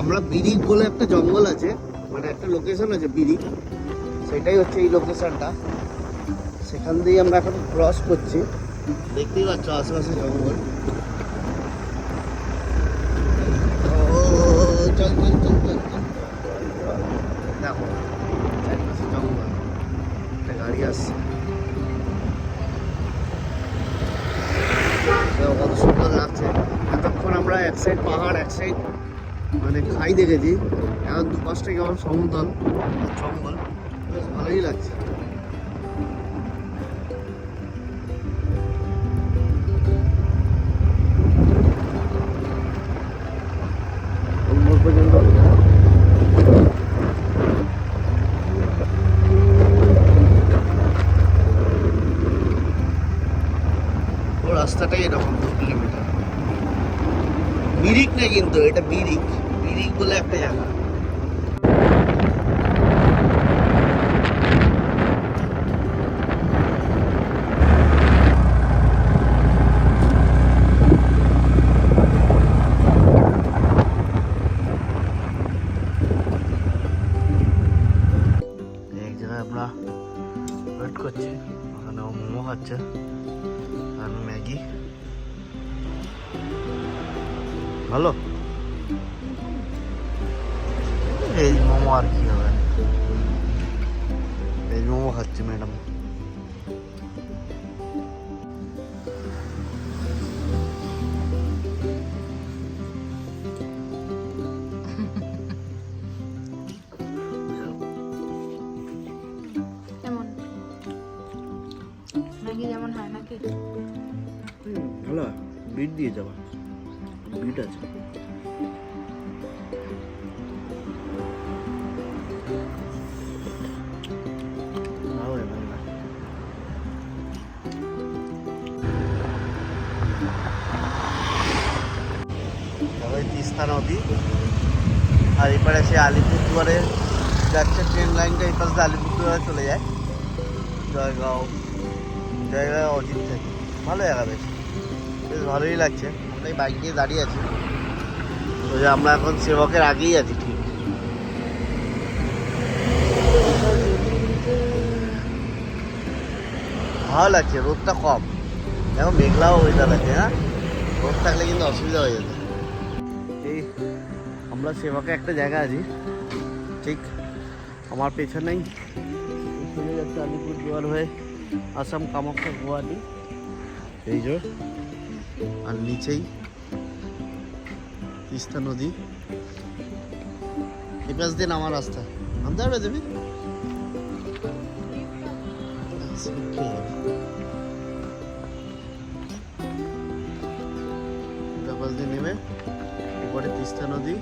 আমরা বিরিক বলে একটা জঙ্গল আছে মানে একটা লোকেশন আছে বিরিক। সেটাই হচ্ছে এই লোকেশনটা সেখান দিয়ে আমরা এখন ক্রস করছি। দেখতেই পাচ্ছ আশেপাশে জঙ্গল। চল চল চল চল। দেখো, চারপাশে জঙ্গল। একটা গাড়ি আসছে। সুন্দর লাগছে। এতক্ষণ আমরা এক সাইড পাহাড়, এক সাইড মানে খাই দেখেছি। এখন দুপাশটা কেমন সমতল, জঙ্গল, বেশ ভালোই লাগছে। রাস্তাটাই এরকম দু কিলোমিটার। মিরিক না কিন্তু, এটা বিরিক কি হবে ভেজ মোমো খাচ্ছি ম্যাডাম কেমন ম্যাগি যেমন হয় নাকি ভালো বিট দিয়ে যাবা বিট আছে তিস্তা নদী। আর এপারে সে আলিপুরদুয়ারে যাচ্ছে ট্রেন লাইনটা এই পাশ দিয়ে আলিপুরদুয়ারে চলে যায়। জয়গাঁও। জয়গাঁও অজিত থেকে। ভালো জায়গা বেশ। বেশ ভালোই লাগছে। আমরা এই বাইক নিয়ে দাঁড়িয়ে আছি। তো যে আমরা এখন সেবকের আগেই আছি, ঠিক। ভালো লাগছে, রোদটা কম। এখন মেঘলাও ওয়েদার আছে হ্যাঁ? রোদ থাকলে কিন্তু অসুবিধা হয়ে এই আমরা সেবাকে একটা জায়গা আছি। ঠিক আমার পেছনেই চলে যাচ্ছে আলিপুরদুয়ার হয়ে আসাম কামাখ্যা গুয়াহাটি। এই যে, আর নিচেই তিস্তা নদী। এই পাশ দিয়ে নামার রাস্তা। নামতে পারবে দেবী নেমে এরপরে তিস্তা নদী।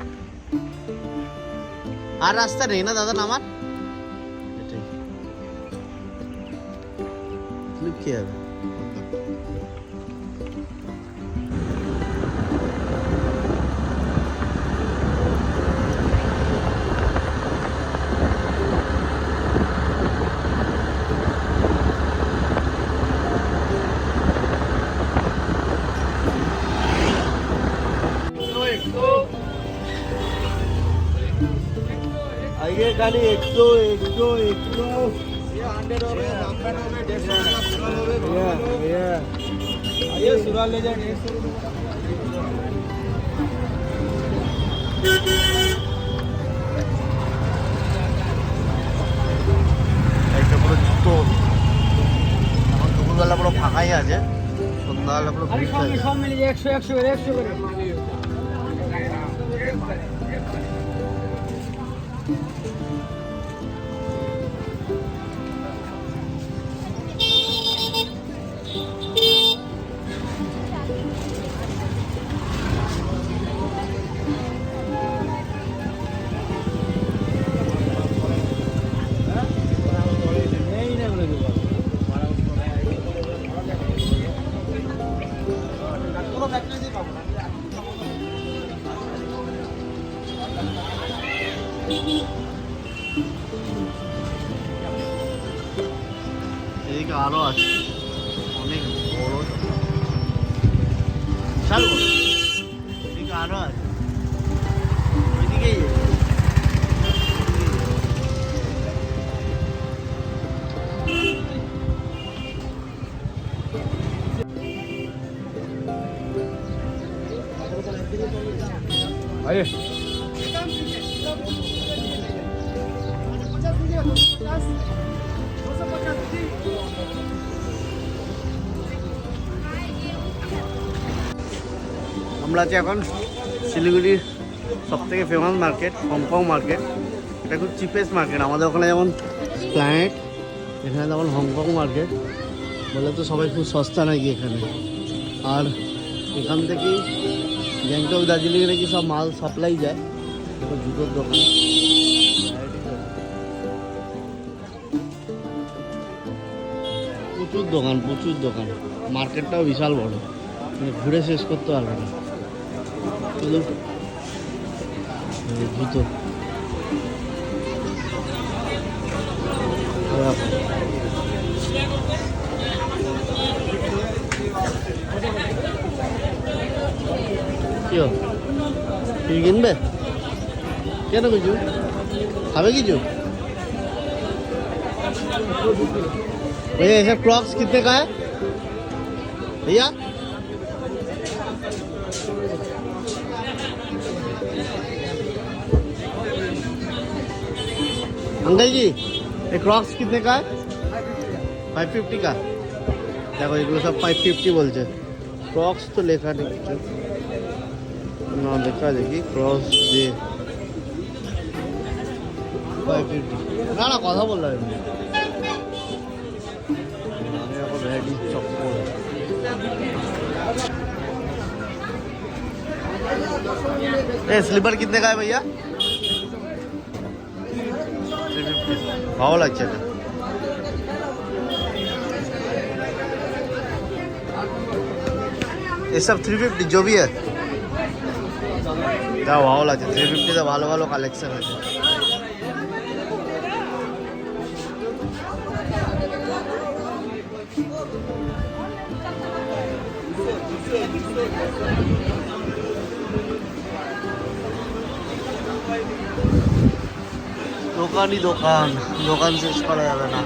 আর রাস্তা নেই না দাদা নামার? এটাই। ক্লিপ কি হবে এখানে একটু একটু একটু। দুপুরবেলা পুরো ফাঁকাই আছে। সন্ধ্যাবেলা পুরো সব মিলে একশো একশো একশো করে। আরে। আমরা আছি এখন শিলিগুড়ির সবথেকে ফেমাস মার্কেট হংকং মার্কেট এটা খুব চিপেস্ট মার্কেট আমাদের ওখানে যেমন প্ল্যানেট এখানে যেমন হংকং মার্কেট বলে তো সবাই খুব সস্তা নাকি এখানে। আর এখান থেকেই গ্যাংটক, দার্জিলিং নাকি সব মাল সাপ্লাই যায়। জুতোর দোকান। প্রচুর দোকান প্রচুর দোকান। মার্কেটটাও বিশাল বড়। মানে ঘুরে শেষ করতে পারবে না। জুতো। কি হলো? কিছু কিনবে কেন কিছু খাবে কিছু भैया ये सब क्रॉक्स कितने का है भैया अंकल जी ये क्रॉक्स कितने का है ফাইভ ফিফটি কা দেখো এগুলো সব ফাইভ ফিফটি বলছে ক্রক্স তো লেখা নেই কিছু না লেখা দেখি ক্রক্স যে ফাইভ ফিফটি না না কথা বললাম এমনি এরকম ভ্যারাইটি চপ্পল ए स्लीपर कितने का है भैया भाव লাগছে এটা ये सब थ्री फिफ्टी जो भी है যা ভালো লাগছে থ্রি ফিফটিতে ভালো ভালো কালেকশন আছে। দোকানই দোকান দোকান শেষ করা যাবে না।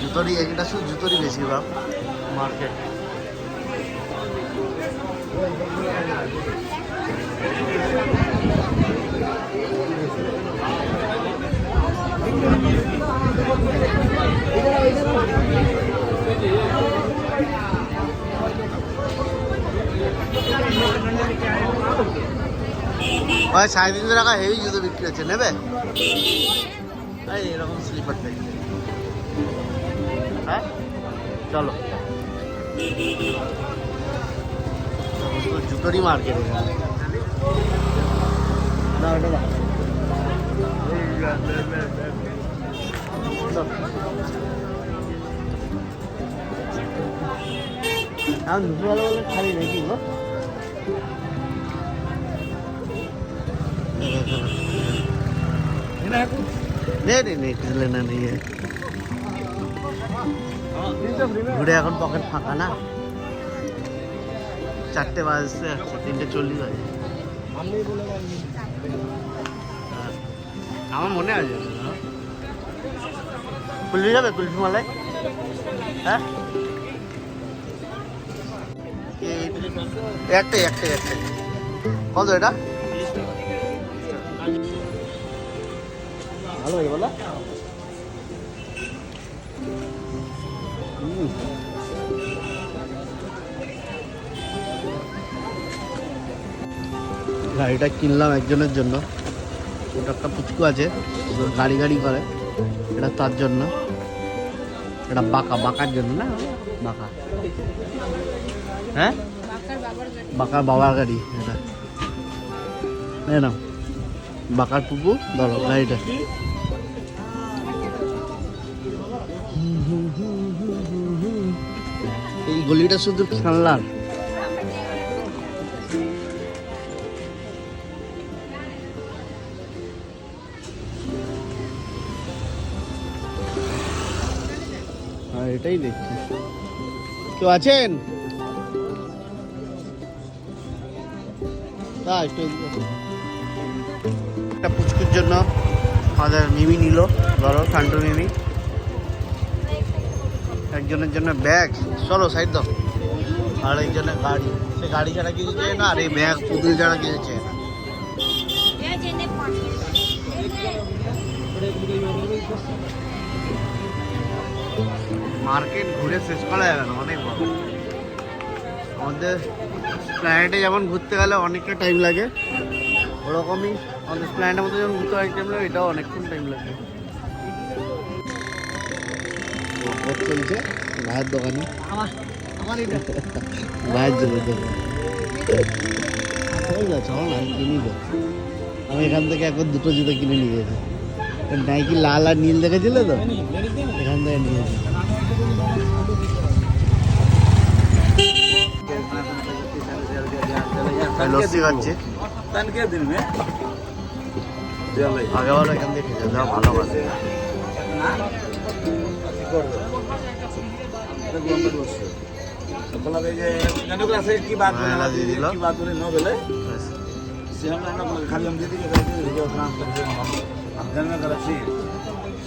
জুতোরই এটা শুধু জুতোরই বেশিরভাগ মার্কেট ভাই, সাড়ে তিনশো টাকা হেভি জুতো বিক্রি হচ্ছে, নেবে? এরকম স্লিপার টাইপ হ্যাঁ? চলো। জুতোরই মার্কেট এখানে না ওটা। দাও। এখন দুটো ভালো খালি নাকি গো? नहीं नहीं नहीं कुछ लेना नहीं है ঘুরে এখন পকেট ফাঁকা না চারটে বাজতে যাচ্ছে তিনটে চল্লিশ বাজে হ্যাঁ। আমার মনে আছে কুলফি যাবে কুলফি মালাই হ্যাঁ এই- একটাই একটাই একটাই কত এটা ভালো হয়ে বলো। গাড়িটা কিনলাম একজনের জন্য। ওটা একটা পুচকু আছে গাড়ি গাড়ি করে। এটা তার জন্য। এটা বাঁকা, বাঁকার জন্য না? বাঁকা। হ্যাঁ? বাঁকার বাবার গাড়ি, এটা। নাও। বাঁকার পুকু ধরো, গাড়িটা। গলিটা শুধু খেলনার। এটাই দেখছি। কেউ আছেন? একটু পুচকুর জন্য আমাদের মিমি নিল, ধরো ঠান্ডু মিমি। একজনের জন্য ব্যাগ। চলো, সাইড দাও। আর একজনের গাড়ি। সে গাড়ি ছাড়া কিছু চাই না, আর এই ব্যাগ, পুতুল ছাড়া কিছু চাই না। মার্কেট ঘুরে শেষ করা যাবে না, অনেক আমাদের প্ল্যানেটে যেমন ঘুরতে গেলে অনেকটা টাইম লাগে, ওরকমই আমাদের প্ল্যানেটের মধ্যে যেমন ঘুরতে অনেক টাইম লাগে এটাও অনেকক্ষণ টাইম লাগে। চলছে ভাইয়ের দোকানে ভাইয়ের জন্য চল না আমি কিনি তো আমি এখান থেকে এখন দুটো জুতো কিনে নিয়ে গেছি নাইকি লাল আর নীল দেখেছিলে তো এখান থেকে নিয়েছি লস্যি খাচ্ছে तन के दिन में चल আগে বলো এখান থেকে খেতে দাও ভালো ভালো मतलब ये जानो क्लास की बात हाँ, ला दीदी लो। की बात बोले नो बोले से हम ना बोले खाली हम दीदी के करके जो काम कर से हम हम जन में करे छी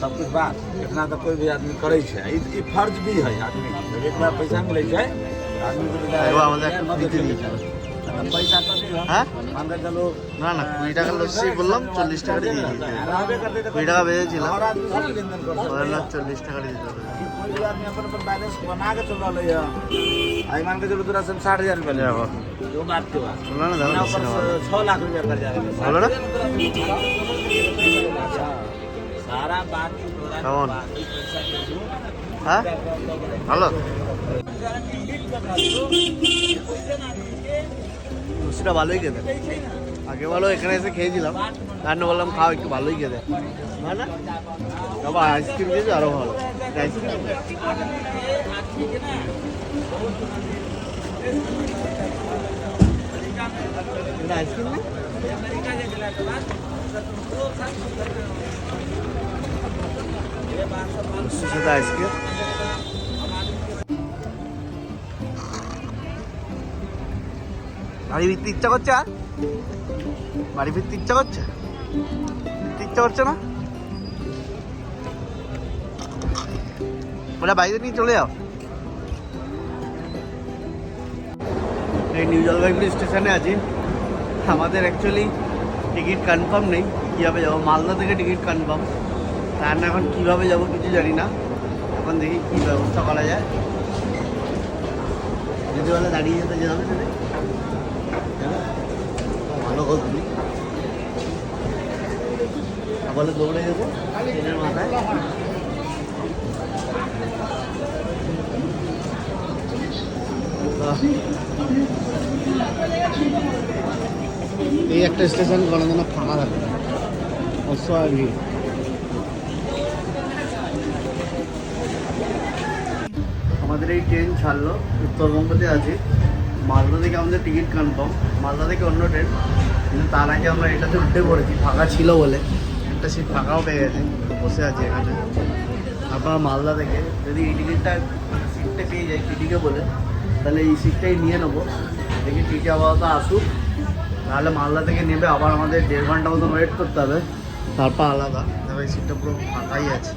सब कुछ बात इतना तो कोई भी आदमी करे छे ई ई फर्ज भी है आदमी के। जब एक बार पैसा मिले छे आदमी को बिना एगो আমাদের একটা न দিতে देखे দিয়েছিল। छे। पैसा तो नहीं है হ্যাঁ मान के चलो না না কুড়ি টাকা লস্যি বললাম চল্লিশ টাকা দিয়ে দিয়েছি रहबे करते तो কুড়ি টাকা বেঁধেছিলাম और आदमी सब लेन देन कर सकते ওদের हैं। না চল্লিশ টাকা দিয়ে দিতে হবে कोई भी आदमी अपन अपन बैलेंस बना के चल रहा है आई मान के चलो तेरा से साठ हजार रुपया ले দেখো जो बात के बाद বললো না দেখো ना লস্যি ऊपर নেওয়া से छह लाख रुपया कर जाएगा ভালো না सारा बात की तोरा কেমন पैसा दे दूं হ্যাঁ ভালো লস্যিটা ভালোই খেতে আগে বলো এখানে এসে খেয়েছিলাম তার জন্য বললাম খাও একটু ভালোই খেতে না না আইসক্রিম দিয়েছে আরও ভালো। আইসক্রিম আইসক্রিম না? আইসক্রিম বাড়ি ফিরতে ইচ্ছা করছে আর? বাড়ি ফিরতে ইচ্ছা করছে? ইচ্ছা করছে না? ওরা বাইরে নিয়ে চলে যাও। এই নিউ জলপাইগুড়ি স্টেশনে আছি। আমাদের অ্যাকচুয়ালি টিকিট কনফার্ম নেই, কীভাবে যাব? মালদা থেকে টিকিট কনফার্ম তার এখন কীভাবে যাব কিছু জানি না। এখন দেখি কী ব্যবস্থা করা যায়। যদি বলে দাঁড়িয়ে যেতে যাবে যাবে? ভালো হোক তুমি বলে দৌড়ে যাব ট্রেনের মাথায়। এই একটা স্টেশন ফাঁকা থাকে। ভিড়। আমাদের এই ট্রেন ছাড়লো। উত্তরবঙ্গতে আছে। মালদা থেকে আমাদের টিকিট কনফার্ম মালদা থেকে অন্য ট্রেন। কিন্তু তার আগে আমরা এটাতে উঠে পড়েছি। ফাঁকা ছিল বলে। একটা সিট ফাঁকাও পেয়ে গেছে। বসে আছি এখানে। আপনার মালদা থেকে। যদি এই টিকিটটা সিটটা পেয়ে যাই টিটিকে বলে, তাহলে এই সিটটাই নিয়ে নেব। দেখি টিটি আপাতত আসুক। তাহলে মালদা থেকে নেবে, আবার আমাদের দেড় ঘণ্টা মতন ওয়েট করতে হবে। তারপর আলাদা। তবে এই সিটটা পুরো ফাঁকাই আছে।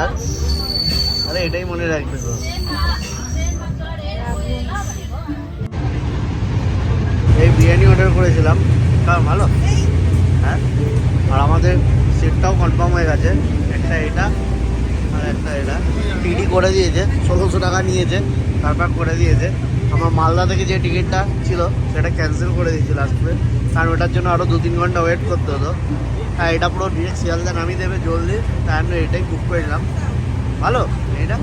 আর আরে, এটাই মনে রাখবে তো। এই বিরিয়ানি অর্ডার করেছিলাম। কারণ ভালো? হ্যাঁ? আর আমাদের সিটটাও কনফার্ম হয়ে গেছে। একটা এটা আর একটা এটা। টিডি করে দিয়েছে ষোলোশো টাকা নিয়েছে তারপর করে দিয়েছে। আমার মালদা থেকে যে টিকিটটা ছিল সেটা ক্যান্সেল করে দিয়েছে লাস্টে কারণ ওটার জন্য আরও দু তিন ঘণ্টা ওয়েট করতে হতো। হ্যাঁ এটা পুরো ডিরেক্ট শিয়ালদা নামিয়ে দেবে জলদি। তাই আমি এটাই বুক করেছিলাম ভালো? এটা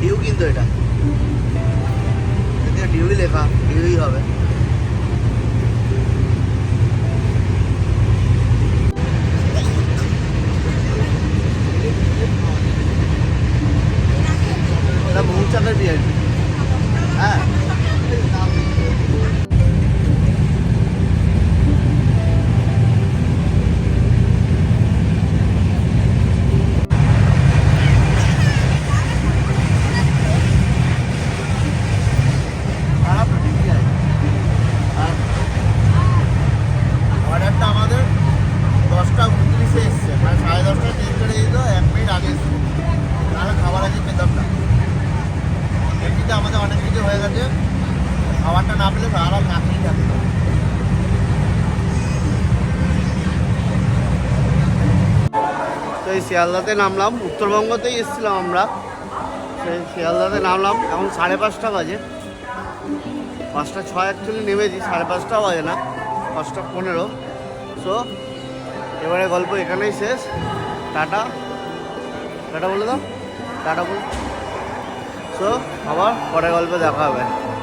ডিউ কিন্তু এটা। ডিউই লেখা ডিউই হবে। এটা মৌচাকের বিরিয়ানি হ্যাঁ আগে এসেছি তাহলে খাবার আগে পেতাম না এমনিতে আমাদের অনেক কিছু হয়ে গেছে খাবারটা না পেলে সারা রাত না খেয়েই থাকতে হবে। এই শিয়ালদাতে নামলাম। উত্তরবঙ্গতেই এসেছিলাম আমরা। সেই শিয়ালদাতে নামলাম। এখন সাড়ে পাঁচটা বাজে। পাঁচটা ছয় অ্যাকচুয়ালি নেমেছি, সাড়ে পাঁচটাও বাজে না। পাঁচটা পনেরো। সো এবারে গল্প এখানেই শেষ। টাটা। টাটা বলে দাও। টাটা বল সো আবার পরে গল্পে দেখা হবে।